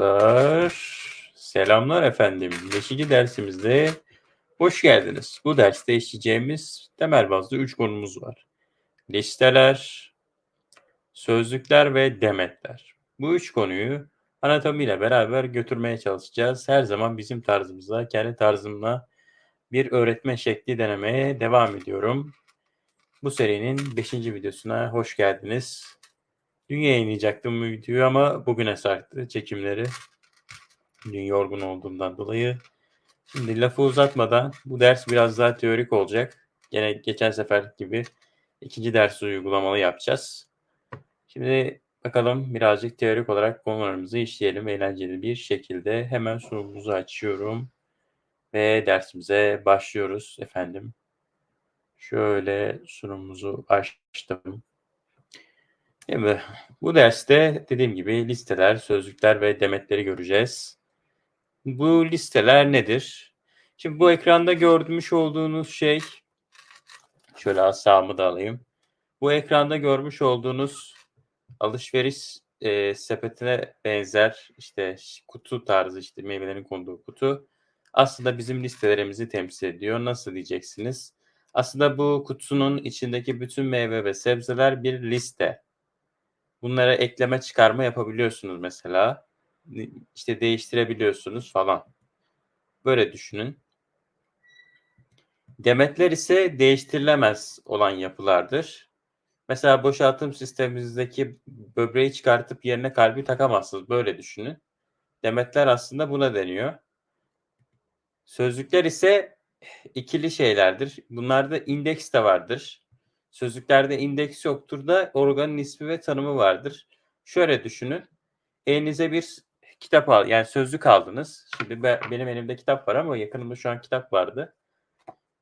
Dostlar, selamlar efendim. 5. dersimizde hoş geldiniz. Bu derste işleyeceğimiz temel bazda 3 konumuz var. Listeler, sözlükler ve demetler. Bu üç konuyu anatomiyle beraber götürmeye çalışacağız. Her zaman bizim tarzımıza, kendi tarzımla bir öğretme şekli denemeye devam ediyorum. Bu serinin 5. videosuna hoş geldiniz. Dün yayınlayacaktım bu videoyu ama bugüne sarktı çekimleri. Dün yorgun olduğumdan dolayı. Şimdi lafı uzatmadan bu ders biraz daha teorik olacak. Gene geçen sefer gibi ikinci dersi uygulamalı yapacağız. Şimdi bakalım birazcık teorik olarak konularımızı işleyelim eğlenceli bir şekilde. Hemen sunumumuzu açıyorum ve dersimize başlıyoruz efendim. Şöyle sunumumuzu açtım. Şimdi bu derste dediğim gibi listeler, sözlükler ve demetleri göreceğiz. Bu listeler nedir? Şimdi bu ekranda görmüş olduğunuz şey şöyle sağımı da alayım. Bu ekranda görmüş olduğunuz alışveriş e, sepetine benzer işte kutu tarzı işte meyvelerin konduğu kutu aslında bizim listelerimizi temsil ediyor. Nasıl diyeceksiniz? Aslında bu kutunun içindeki bütün meyve ve sebzeler bir liste. Bunlara ekleme çıkarma yapabiliyorsunuz mesela. İşte değiştirebiliyorsunuz falan. Böyle düşünün. Demetler ise değiştirilemez olan yapılardır. Mesela boşaltım sistemimizdeki böbreği çıkartıp yerine kalbi takamazsınız. Böyle düşünün. Demetler aslında buna deniyor. Sözlükler ise ikili şeylerdir. Bunlarda indeks de vardır. Sözlüklerde indeks yoktur da organın ismi ve tanımı vardır. Şöyle düşünün. Elinize bir kitap al, yani sözlük aldınız. Şimdi ben, benim elimde kitap var ama yakınımda şu an kitap vardı.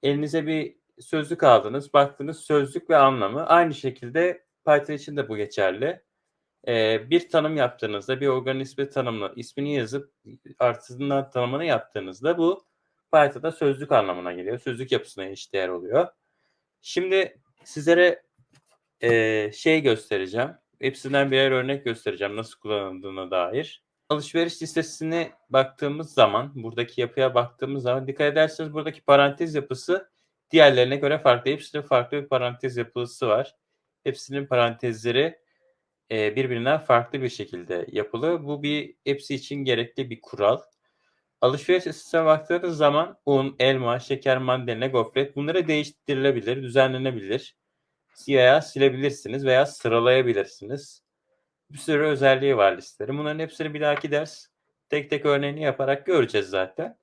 Elinize bir sözlük aldınız, baktınız sözlük ve anlamı. Aynı şekilde Python için de bu geçerli. Ee, bir tanım yaptığınızda, bir organın ismi tanımlı, ismini yazıp artısından tanımını yaptığınızda bu Python'da sözlük anlamına geliyor. Sözlük yapısına eşdeğer oluyor. Şimdi sizlere e, şey göstereceğim. Hepsinden birer örnek göstereceğim nasıl kullanıldığına dair. Alışveriş listesine baktığımız zaman, buradaki yapıya baktığımız zaman dikkat ederseniz buradaki parantez yapısı diğerlerine göre farklı. Hepsinin farklı bir parantez yapısı var. Hepsinin parantezleri e, birbirinden farklı bir şekilde yapılı. Bu bir hepsi için gerekli bir kural. Alışveriş listesine baktığınız zaman un, elma, şeker, mandalina, gofret bunları değiştirilebilir, düzenlenebilir. Veya silebilirsiniz veya sıralayabilirsiniz. Bir sürü özelliği var listelerin. Bunların hepsini bir dahaki ders tek tek örneğini yaparak göreceğiz zaten.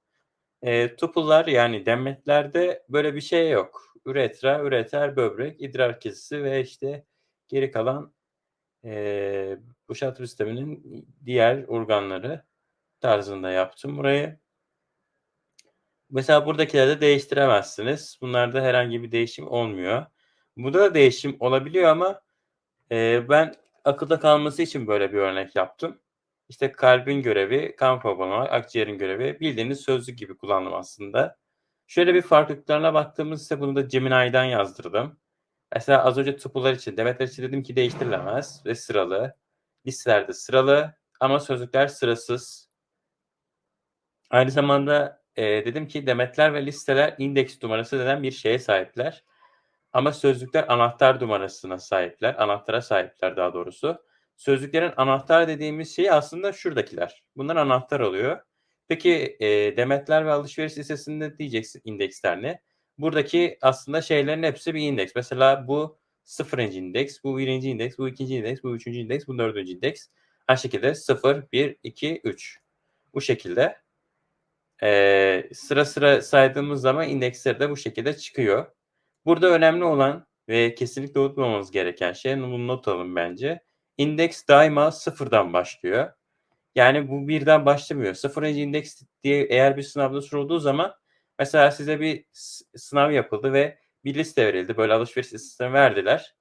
E, tupullar yani demetlerde böyle bir şey yok. Üretra, üreter, böbrek, idrar kesisi ve işte geri kalan e, boşaltım sisteminin diğer organları tarzında yaptım burayı. Mesela buradakilerde değiştiremezsiniz. Bunlarda herhangi bir değişim olmuyor. Burada da değişim olabiliyor ama e, ben akılda kalması için böyle bir örnek yaptım. İşte kalbin görevi, kan pompalamak, akciğerin görevi bildiğiniz sözlük gibi kullandım aslında. Şöyle bir farklılıklarına baktığımızda bunu da Gemini'den yazdırdım. Mesela az önce tupular için, Demetler için dedim ki değiştirilemez ve sıralı. Listelerde sıralı ama sözlükler sırasız. Aynı zamanda e, dedim ki demetler ve listeler indeks numarası denen bir şeye sahipler. Ama sözlükler anahtar numarasına sahipler. Anahtara sahipler daha doğrusu. Sözlüklerin anahtar dediğimiz şey aslında şuradakiler. Bunlar anahtar oluyor. Peki e, demetler ve alışveriş listesinde diyeceksin indeksler ne? Buradaki aslında şeylerin hepsi bir indeks. Mesela bu sıfırıncı indeks, bu birinci indeks, bu ikinci indeks, bu üçüncü indeks, bu dördüncü indeks. Aynı şekilde 0, 1, 2, 3. Bu şekilde e, sıra sıra saydığımız zaman indeksleri de bu şekilde çıkıyor. Burada önemli olan ve kesinlikle unutmamamız gereken şey, bunu not alın bence. İndeks daima sıfırdan başlıyor. Yani bu birden başlamıyor. Sıfırıncı indeks diye eğer bir sınavda sorulduğu zaman mesela size bir sınav yapıldı ve bir liste verildi. Böyle alışveriş listesini verdiler.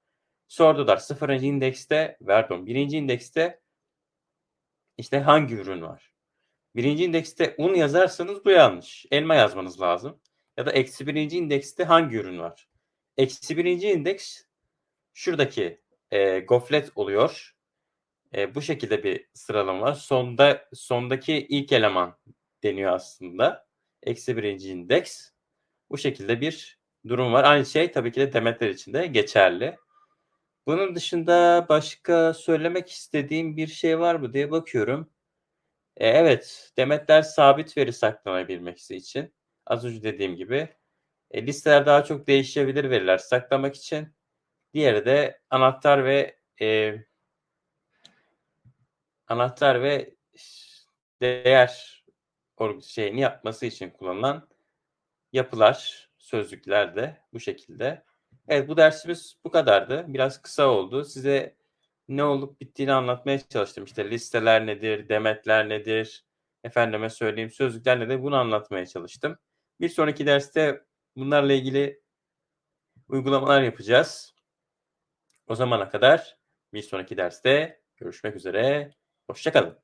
Sordular sıfırıncı indekste, pardon birinci indekste işte hangi ürün var? Birinci indekste un yazarsanız bu yanlış. Elma yazmanız lazım. Ya da eksi birinci indekste hangi ürün var? Eksi birinci indeks şuradaki e, goflet oluyor. Eee, bu şekilde bir sıralama var. Sonda sondaki ilk eleman deniyor aslında. Eksi 1'inci indeks. Bu şekilde bir durum var. Aynı şey tabii ki de Demetler için de geçerli. Bunun dışında başka söylemek istediğim bir şey var mı diye bakıyorum. Eee, evet, Demetler sabit veri saklanabilmesi için. Az önce dediğim gibi. Eee, listeler daha çok değişebilir veriler saklamak için. Diğeri de anahtar ve, eee anahtar ve değer şeyini yapması için kullanılan yapılar, sözcükler de bu şekilde. Evet, bu dersimiz bu kadardı. Biraz kısa oldu. Size ne olup bittiğini anlatmaya çalıştım. İşte listeler nedir, demetler nedir, efendime söyleyeyim sözcükler nedir bunu anlatmaya çalıştım. Bir sonraki derste bunlarla ilgili uygulamalar yapacağız. O zamana kadar bir sonraki derste görüşmek üzere. Hoşça kalın.